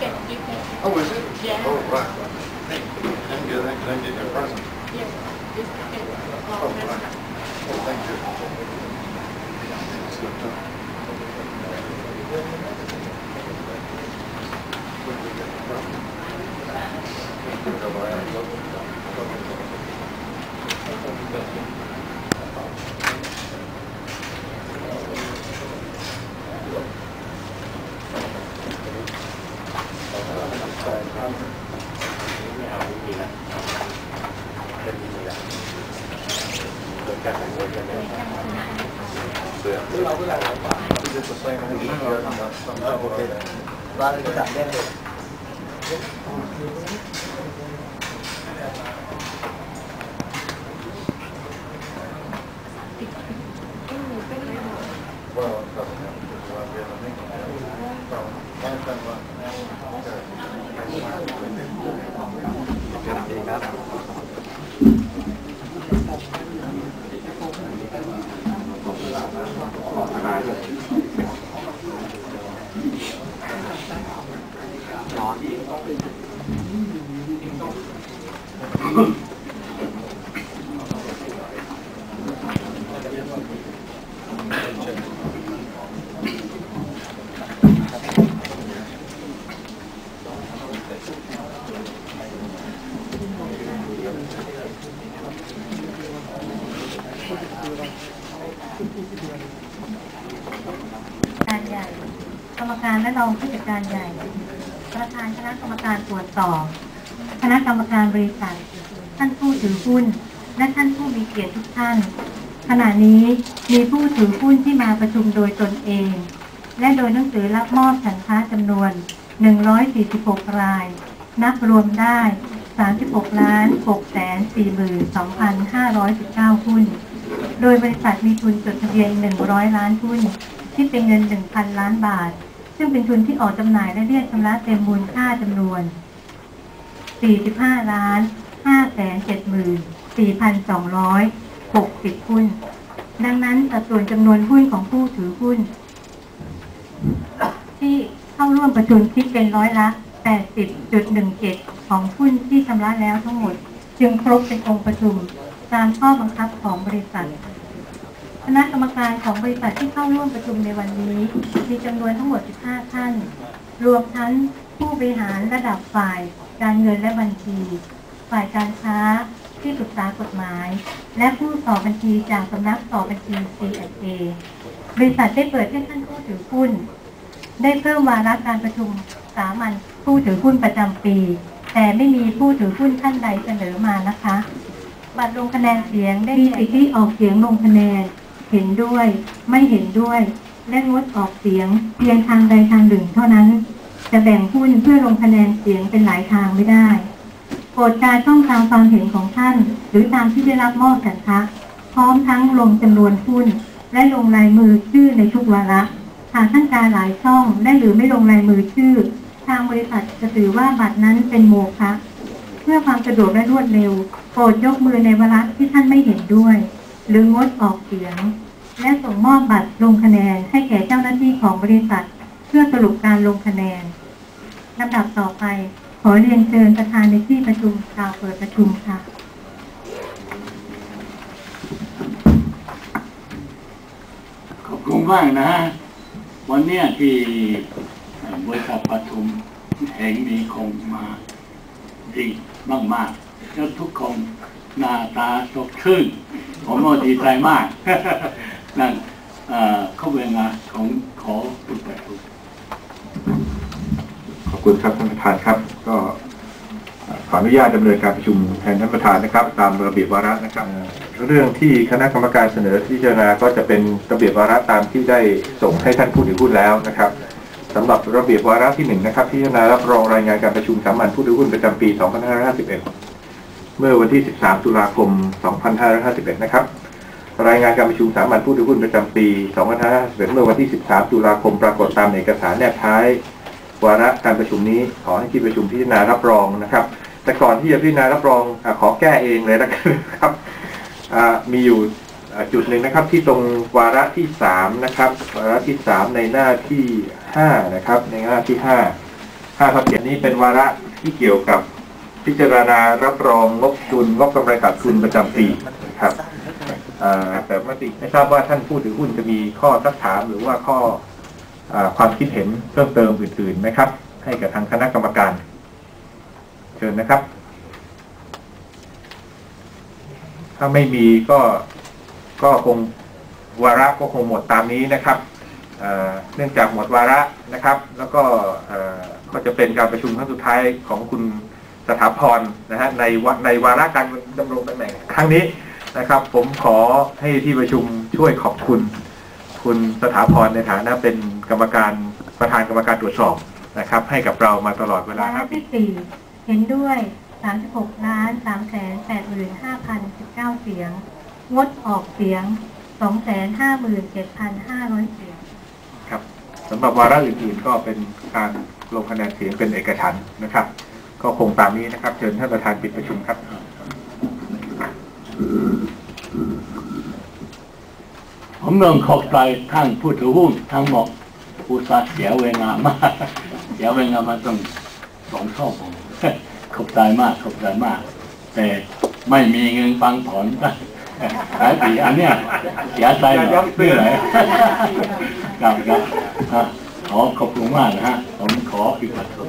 that. Oh, is it? Yeah. Oh, right. Hey, thank you. Thank you. Thank you. Your present. Yeah. It's, oh, oh right. Oh, thank you. Thank you. Thank you. การใหญ่กรรมการและรองผู้จัดการใหญ่ ประธานคณะกรรมการตรวจสอบ คณะกรรมการบริษัท ท่านผู้ถือหุ้น และท่านผู้มีเกียรติทุกท่าน ขณะนี้มีผู้ถือหุ้นที่มาประชุมโดยตนเอง และโดยหนังสือรับมอบสินค้าจำนวน 146 ราย นับรวมได้ 36ล้าน6แสน42,519 หุ้น โดยบริษัทมีทุนจดทะเบียน 100 ล้านหุ้น ที่เป็นเงิน 1,000 ล้านบาท ซึ่งเป็นทุนที่ออกจำหน่ายและเรียกชำระเต็มมูลค่าจำนวน 45ล้าน5แสน74,260 หุ้น ดังนั้นสัดส่วนจำนวนหุ้นของผู้ถือหุ้น ที่เข้าร่วมประชุมคิดเป็นร้อยละ 80.17 ของหุ้นที่ชำระแล้วทั้งหมด จึงครบเป็นองค์ประชุมตามข้อบังคับของบริษัท คณะกรรมการของบริษัทที่เข้าร่วมประชุมในวันนี้ มีจำนวนทั้งหมด 15 ท่าน รวมทั้งผู้บริหารระดับฝ่าย การเงินและบัญชี ฝ่ายการค้าที่ปรึกษากฎหมาย และผู้สอบบัญชีจากสำนักสอบบัญชี CSA บริษัทได้เปิดให้ท่านผู้ถือหุ้น ได้เพิ่มวาระการประชุมสามัญผู้ถือหุ้นประจำปี แต่ไม่มีผู้ถือหุ้นท่านใดเสนอมานะคะ บัตรลงคะแนนเสียงได้มีสิทธิออกเสียงลงคะแนน เห็นด้วย ไม่เห็นด้วย และงดออกเสียง เพียงทางใดทางหนึ่งเท่านั้น จะแบ่งหุ้นเพื่อลงคะแนนเสียงเป็นหลายทางไม่ได้โปรดใช้ช่องทางความเห็นของท่าน หรือตามที่ได้รับมอบสันคะพร้อมทั้งลงจำนวนหุ้น และลงลายมือชื่อในทุกวาระหากท่านการหลายช่องได้หรือไม่ลงลายมือชื่อ ทางบริษัทจะถือว่าบัตรนั้นเป็นโมฆะเพื่อความสะดวกและรวดเร็ว โปรดยกมือในวาระที่ท่านไม่เห็นด้วย หรืองดออกเสียง และส่งมอบบัตรลงคะแนนให้แก่เจ้าหน้าที่ของบริษัท เพื่อสรุปการลงคะแนนลำดับต่อไป ขอเรียนเชิญประธานในที่ประชุมกล่าวเปิดประชุมค่ะขอบคุณมากนะวันนี้ที่บริษัทประชุมแห่งนี้คงมาดีมากๆแล้วทุกคนหน้าตาสดชื่น ผมก็ดีใจมาก นั่นเอ่อเข้าเวลาของขอปิดประชุขอบคุณครับท่านประธานครับ ก็ขออนุญาตดำเนินการประชุมแทนท่านประธานนะครับ ตามระเบียบวาระนะครับ เรื่องที่คณะกรรมการเสนอพิจารณาก็จะเป็นระเบียบวาระตามที่ได้ส่งให้ท่านผู้ถือหุ้นแล้วนะครับสำหรับระเบียบวาระที่หนึ่งนะครับพิจารณารับรองรายงานการประชุมสามัญผู้ถือหุ้นประจำปี 2551 เมื่อวันที่ 13 ตุลาคม 2551 นะครับ รายงานการประชุมสามัญผู้ถือหุ้นประจำปี 2551 เมื่อวันที่ 13 ตุลาคม ปรากฏตามเอกสารแนบท้าย วาระการประชุมนี้ ขอให้ที่ประชุมพิจารณารับรองนะครับ แต่ก่อนที่จะพิจารณารับรองอขอแก้เองเลยนะครับ มีอยู่จุดหนึ่งนะครับที่ตรงวาระที่สามนะครับ วาระที่สามในหน้าที่ห้านะครับ ในหน้าที่ห้าค่าทดเสียนี้เป็นวาระที่เกี่ยวกับ พิจารณารับรองงบดุลงบกำไรขาดทุนประจำปีครับเอ่อแต่มติไม่ทราบว่าท่านผู้ถือหุ้นจะมีข้อสักถามหรือว่าข้ออความคิดเห็นเพิ่มเติมอื่นๆไหมครับ ให้กับทางคณะกรรมการ เชิญนะครับ ถ้าไม่มีก็ก็คงวาระก็คงหมดตามนี้นะครับเนื่องจากหมดวาระนะครับ แล้วก็ก็จะเป็นการประชุมครั้งสุดท้ายของคุณ สถาพรนะฮะในวะในวาระการดำรงตำแหน่งครั้งนี้นะครับ ผมขอให้ที่ประชุมช่วยขอบคุณ คุณสถาพรในฐานะเป็นกรรมการประธานกรรมการตรวจสอบนะครับ ให้กับเรามาตลอดเวลาวาระ5ปีที่สี่เห็นด้วย 36ล้าน3แสน8หมื่น5,019 เสียง งดออกเสียง 257,500 เสียง ครับสำหรับวาระอื่นๆก็เป็นการลงคะแนนเสียงเป็นเอกฉันท์นะครับ ก็คงตามนี้นะครับ เชิญท่านประธานปิดประชุมครับผมลงขอบใจท่านผู้ถือหุ้นทั้งหมดอุตส่าห์เสียเวลามากเสียเวลามาต้องสองชั่วโมงขอบใจมากขอบใจมาก แต่ไม่มีเงินฟังถอนหลายปีอันเนี้ยเสียใจหรอกเพื่ออะไรครับครับอะขอขอบคุณมากนะฮะผมขออีกประชุม